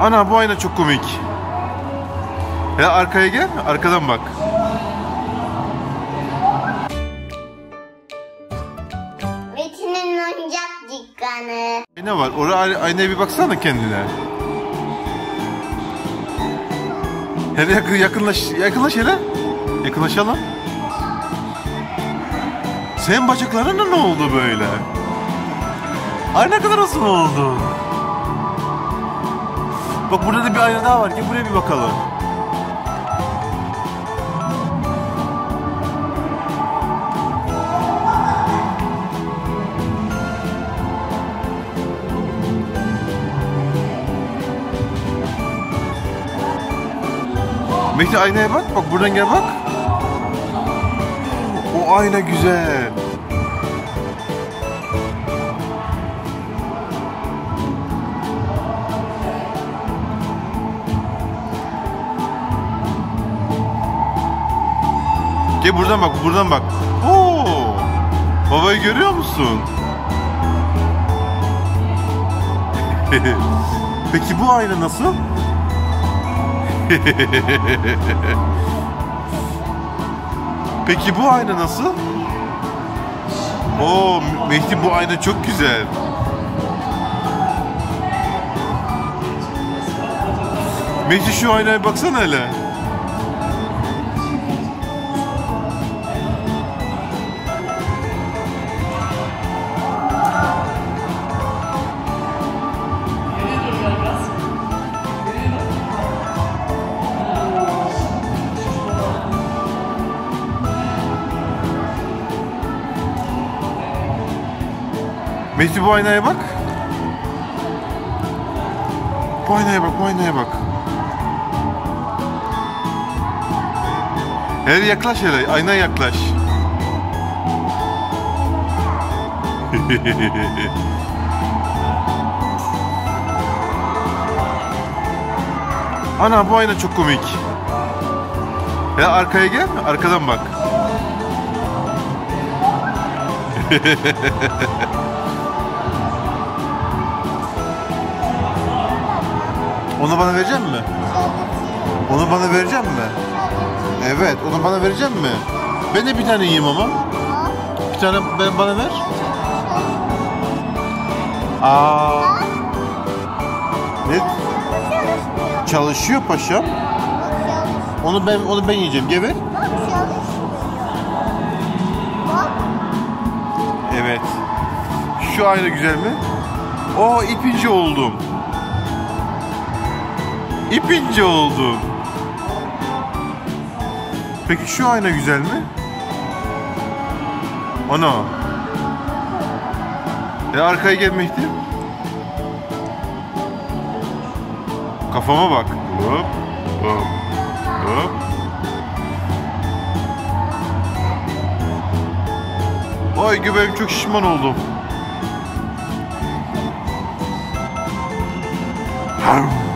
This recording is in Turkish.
Ana bu ayna çok komik. Ya arkaya gel, arkadan bak. Metin'in oyuncak dükkanı. Ne var? Oraya aynaya bir baksana kendine. Hele yakın, yakınlaş, yakınlaş hele. Yakınlaşalım. Senin bacaklarına ne oldu böyle? Ay ne kadar uzun oldu. Bak burada da bir ayna daha var. Gel buraya bir bakalım. Mehdi aynaya bak. Bak buradan gel bak. O ayna güzel. Gel buradan bak, buradan bak. Oo! Babayı görüyor musun? Peki bu ayna nasıl? Peki bu ayna nasıl? Oo Mehdi bu ayna çok güzel. Mehdi şu aynaya baksana hele. Mehdi bu aynaya bak. Bu aynaya bak, bu aynaya bak. Hele yaklaş hele, aynaya yaklaş. Ana bu ayna çok komik. Ya arkaya gel, arkadan bak. Onu bana verecek mi? Onu bana verecek mi? Evet, onu bana verecek mi? Ben de bir tane yiyeyim ama. Bir tane ben bana ver. Aa. Ne? Çalışıyor paşam. Onu ben onu ben yiyeceğim. Gel ver. Evet. Şu ayna güzel mi? Oo ipinci oldum. İpinci oldum. Peki şu ayna güzel mi? Ana. E arkaya gel. Kafama bak. Hop. Hop. Hop. Ay göbeğim çok şişman oldum. Harm.